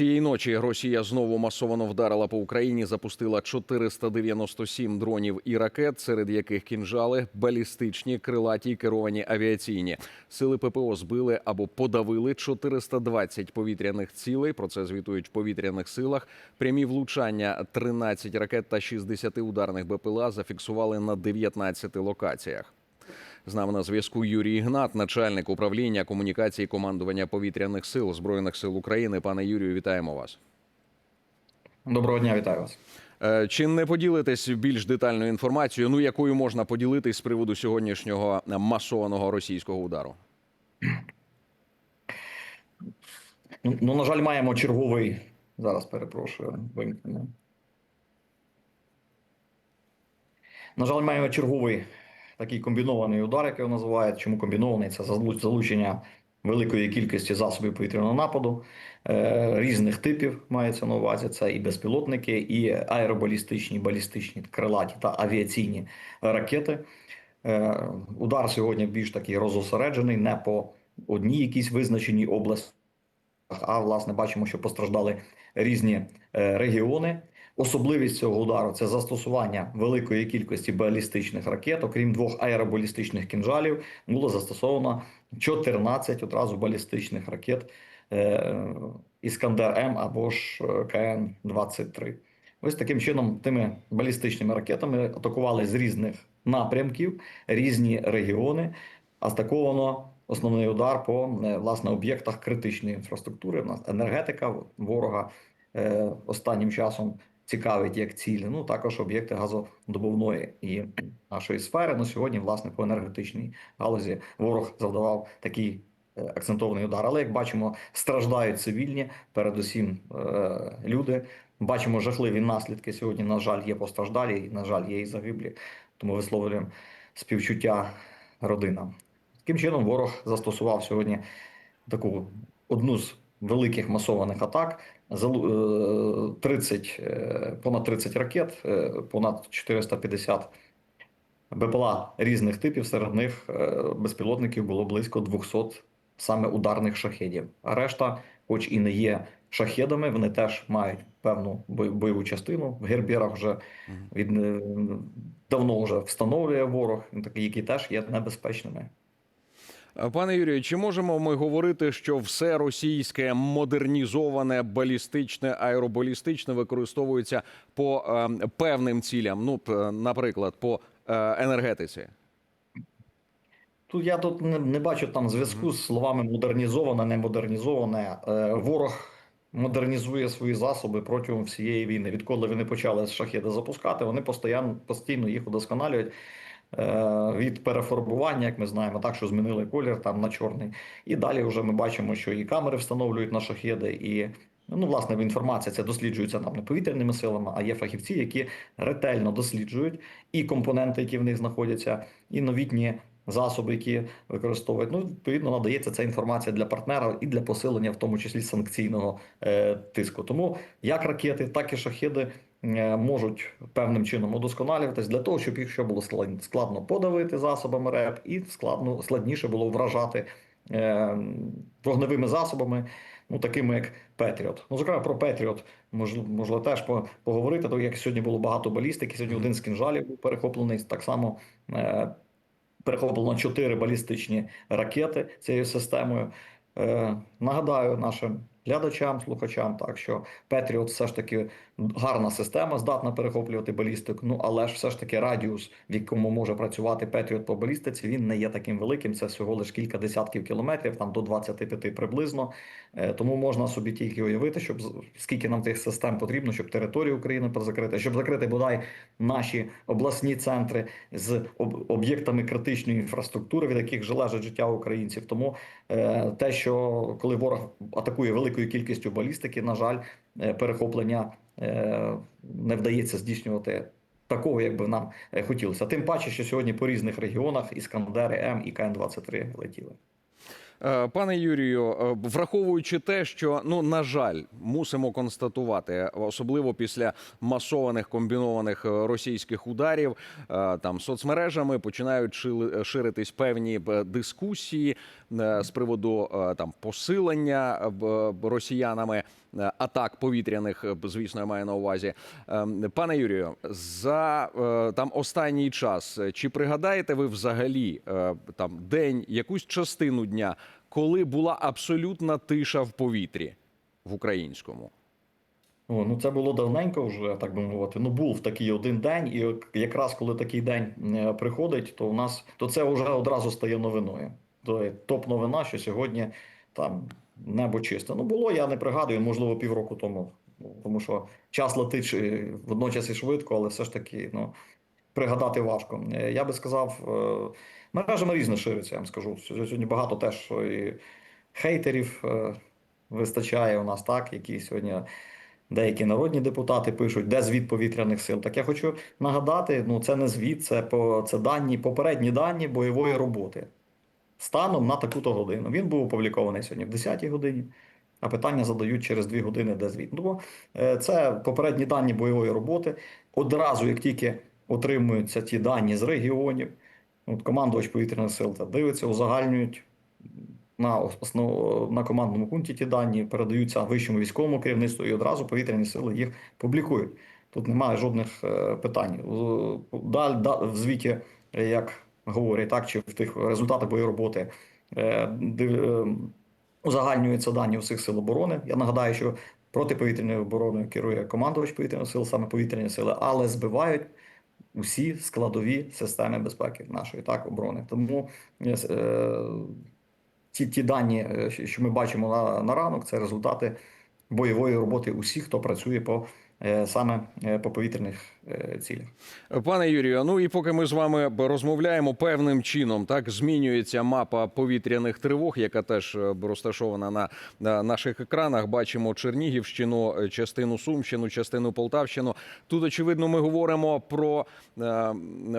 Цієї ночі Росія знову масовано вдарила по Україні, запустила 497 дронів і ракет, серед яких кінжали, балістичні, крилаті й керовані авіаційні. Сили ППО збили або подавили 420 повітряних цілей. Про це звітують в повітряних силах. Прямі влучання 13 ракет та 60 ударних БПЛА зафіксували на 19 локаціях. З нами на зв'язку Юрій Ігнат, начальник управління комунікації командування повітряних сил збройних сил України. Пане Юрію, вітаємо вас. Доброго дня, вітаю вас. Е, Чи не поділитесь більш детальною інформацією, ну якою можна поділитись з приводу сьогоднішнього масованого російського удару? Ну, ну, на жаль, маємо черговий. Зараз перепрошую, вимкнемо. На жаль, маємо черговий такий комбінований удар, як його називають. Чому комбінований? Це залу- залучення великої кількості засобів повітряного нападу е, різних типів мається на увазі. Це і безпілотники, і аеробалістичні, балістичні, крилаті та авіаційні ракети. Е, Удар сьогодні більш такий розосереджений, не по одній якійсь визначеній області, а власне бачимо, що постраждали різні е, регіони. Особливість цього удару це застосування великої кількості балістичних ракет. Окрім двох аеробалістичних кінжалів, було застосовано 14 одразу балістичних ракет е, Іскандер М або ж е, КН 23 Ось таким чином, тими балістичними ракетами атакували з різних напрямків різні регіони. Атаковано основний удар по е, власне об'єктах критичної інфраструктури. У нас енергетика ворога останнім часом цікавить як цілі. Ну також об'єкти газодобувної і нашої сфери. Ну сьогодні, власне, по енергетичній галузі ворог завдавав такий е, акцентований удар. Але як бачимо, страждають цивільні, передусім е, люди. Бачимо жахливі наслідки. Сьогодні, на жаль, є постраждалі, і, на жаль, є і загиблі. Тому висловлюємо співчуття родинам. Таким чином, ворог застосував сьогодні таку одну з великих масованих атак. Е, 30, е, понад 30 ракет, е, понад 450 БПЛА різних типів. Серед них е, безпілотників було близько 200 саме ударних шахедів. А решта, хоч і не є шахедами, вони теж мають певну бойову частину. В гербірах вже від е, давно вже встановлює ворог, які теж є небезпечними. Е, Пане Юрію, чи можемо ми говорити, що все російське модернізоване балістичне аеробалістичне використовується по е, певним цілям? Ну, наприклад, по е, енергетиці? Тут я тут не, не бачу там зв'язку з словами модернізоване, не модернізоване. Е, ворог модернізує свої засоби протягом всієї війни. Відколи вони почали з шахеда запускати, вони постійно, постійно їх удосконалюють. Е, від перефарбування, як ми знаємо, так що змінили колір там на чорний. І далі вже ми бачимо, що і камери встановлюють на шахеди, і ну, власне, інформація ця досліджується нам не повітряними силами, а є фахівці, які ретельно досліджують і компоненти, які в них знаходяться, і новітні засоби, які використовують. Ну, відповідно, надається ця інформація для партнера і для посилення, в тому числі санкційного е, тиску. Тому як ракети, так і шахеди е, можуть певним чином удосконалюватись для того, щоб їх ще було складно подавити засобами РЕП і складно складніше було вражати е, вогневими засобами. Ну, такими як Петріот. Ну, зокрема, про Петріот можливо, теж поговорити, так як сьогодні було багато балістики. Сьогодні один з кінжалів був перехоплений. Так само е, перехоплено чотири балістичні ракети цією системою. Е, нагадаю нашим глядачам, слухачам, так що Петріот все ж таки гарна система, здатна перехоплювати балістику. Ну але ж все ж таки радіус, в якому може працювати Петріот по балістиці, він не є таким великим. Це всього лише кілька десятків кілометрів, там до 25 приблизно. Е, тому можна собі тільки уявити, щоб скільки нам тих систем потрібно, щоб територію України закрити, щоб закрити бодай наші обласні центри з об'єктами критичної інфраструктури, від яких залежить життя українців. Тому е, те, що коли ворог атакує великою кількістю балістики, на жаль, е, перехоплення е, не вдається здійснювати. Такого, як би нам е, хотілося. Тим паче, що сьогодні по різних регіонах Іскандери М і КН-23 летіли. Е, Пане Юрію, враховуючи те, що ну на жаль, мусимо констатувати, особливо після масованих комбінованих російських ударів, там соцмережами починають ширитись певні дискусії з приводу е, там посилення е, росіянами е, атак повітряних, е, звісно, я маю на увазі. Е, Пане Юрію, за е, там останній час е, чи пригадаєте ви взагалі е, там день, якусь частину дня, коли була абсолютна тиша в повітрі в українському? О, ну це було давненько вже, так би мовити. Ну був такий один день, і якраз коли такий день е, приходить, то у нас то це вже одразу стає новиною. Є топ-новина, що сьогодні там небо чисте. Ну було, я не пригадую, можливо, півроку тому. Тому що час летить е, водночас і швидко, але все ж таки, ну пригадати важко. Е, Я би сказав, е, мережами різно шириться, я вам скажу. Сьогодні багато теж і хейтерів е, вистачає у нас, так, які сьогодні деякі народні депутати пишуть, де звіт повітряних сил. Так я хочу нагадати: ну це не звіт, це по це дані, попередні дані бойової роботи. Станом на таку-то годину. Він був опублікований сьогодні в 10-й годині, а питання задають через 2 години, де звіт. Тому е, це попередні дані бойової роботи. Одразу, як тільки отримуються ті дані з регіонів, от командувач повітряних сил та дивиться, узагальнюють на на командному пункті ті дані, передаються вищому військовому керівництву і одразу повітряні сили їх публікують. Тут немає жодних е, питань. Даль, в звіті, як говорять, так чи в тих результатах бойової роботи е, е, узагальнюються дані усіх сил оборони. Я нагадаю, що протиповітряною обороною керує командувач повітряних сил, саме повітряні сили, але збивають усі складові системи безпеки нашої так оборони. Тому е, ті, ті дані, е, що ми бачимо на, на ранок, це результати бойової роботи усіх, хто працює по е, саме е, по повітряних е, цілях. Пане Юрію, ну і поки ми з вами розмовляємо певним чином, так змінюється мапа повітряних тривог, яка теж е, розташована на, на наших екранах. Бачимо Чернігівщину, е, частину Сумщину, частину Полтавщину. Тут очевидно, ми говоримо про е,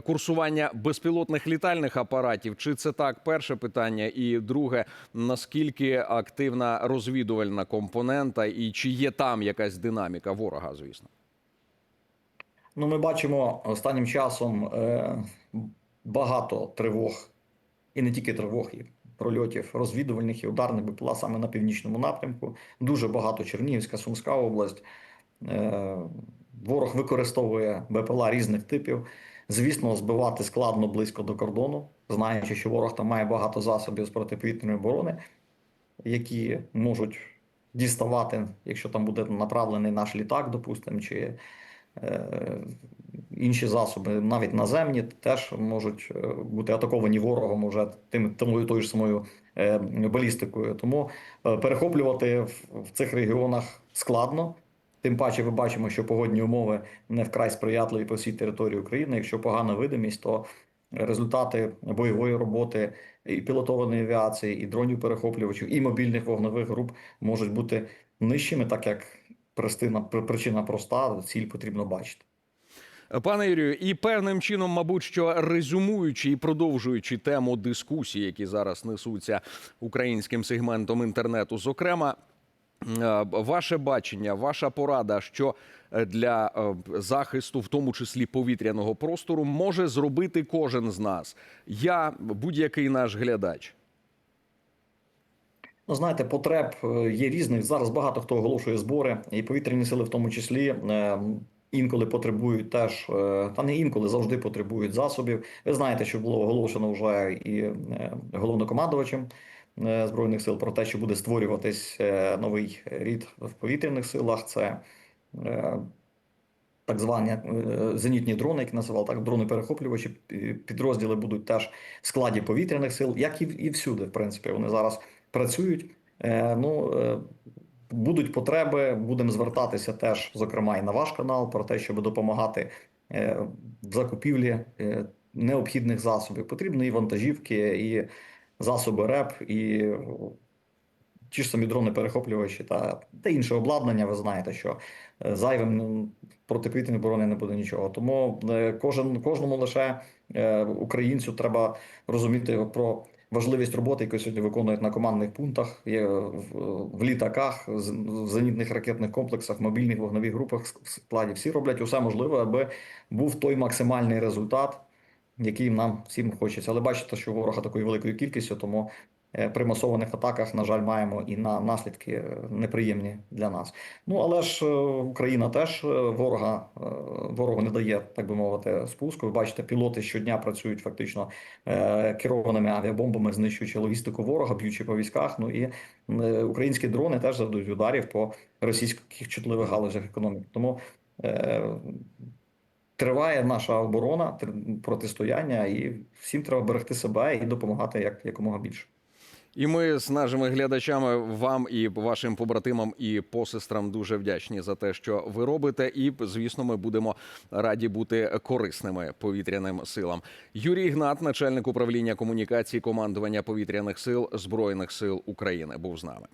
курсування безпілотних літальних апаратів. Чи це так? Перше питання, і друге, наскільки активна розвідувальна компонента, і чи є там якась динаміка ворога, звісно. Ну, ми бачимо останнім часом е, багато тривог, і не тільки тривог, і прольотів розвідувальних і ударних БПЛА саме на північному напрямку. Дуже багато Чернігівська, Сумська область. Е, ворог використовує БПЛА різних типів. Звісно, збивати складно близько до кордону, знаючи, що ворог там має багато засобів з протиповітряної оборони, які можуть діставати, якщо там буде направлений наш літак, допустимо, чи інші засоби, навіть наземні, теж можуть е, бути атаковані ворогом уже тим, тою, тою ж самою е, балістикою. Тому е, перехоплювати в цих регіонах складно. Тим паче, ми бачимо, що погодні умови не вкрай сприятливі по всій території України. Якщо погана видимість, то результати бойової роботи і пілотованої авіації, і дронів перехоплювачів, і мобільних вогневих груп можуть бути нижчими, так як причина, причина проста, ціль потрібно бачити. Пане Юрію, і певним чином, мабуть, що резюмуючи і продовжуючи тему дискусій, які зараз несуться українським сегментом інтернету, зокрема. е, Ваше бачення, ваша порада, що е, для е, захисту, в тому числі повітряного простору, може зробити кожен з нас. Я будь-який наш глядач. Ну, знаєте, потреб е, є різних. Зараз багато хто оголошує збори, і повітряні сили, в тому числі, е, інколи потребують теж, е, та не інколи завжди потребують засобів. Ви знаєте, що було оголошено вже і е, головнокомандувачем збройних сил про те, що буде створюватись новий рід в повітряних силах. Це так звані зенітні дрони, які називали так, дрони-перехоплювачі, підрозділи будуть теж в складі повітряних сил, як і всюди, в принципі, вони зараз працюють. Е, ну, е, будуть потреби, будемо звертатися теж, зокрема, і на ваш канал про те, щоб допомагати е, в закупівлі необхідних засобів. Потрібні і вантажівки, і засоби РЕП, і ті ж самі дрони-перехоплювачі та, та інше обладнання. Ви знаєте, що зайвим протиповітряної оборони не буде нічого. Тому кожен, кожному лише українцю треба розуміти про важливість роботи, яку сьогодні виконують на командних пунктах, є в, літаках, в зенітних ракетних комплексах, мобільних вогневих групах складі. Всі роблять усе можливе, аби був той максимальний результат, який нам всім хочеться. Але бачите, що ворога такою великою кількістю, тому е, при масованих атаках, на жаль, маємо і на наслідки е, неприємні для нас. Ну але ж е, Україна теж ворога ворогу не дає, так би мовити, спуску. Ви бачите, пілоти щодня працюють фактично керованими авіабомбами, знищуючи логістику ворога, б'ючи по військах. Ну і українські дрони теж завдають ударів по російських чутливих галузях економіки. Тому триває наша оборона, протистояння, і всім треба берегти себе і допомагати як якомога більше. І ми з нашими глядачами вам і вашим побратимам і посестрам дуже вдячні за те, що ви робите. І звісно, ми будемо раді бути корисними повітряним силам. Юрій Гнат, начальник управління комунікації командування повітряних сил збройних сил України, був з нами.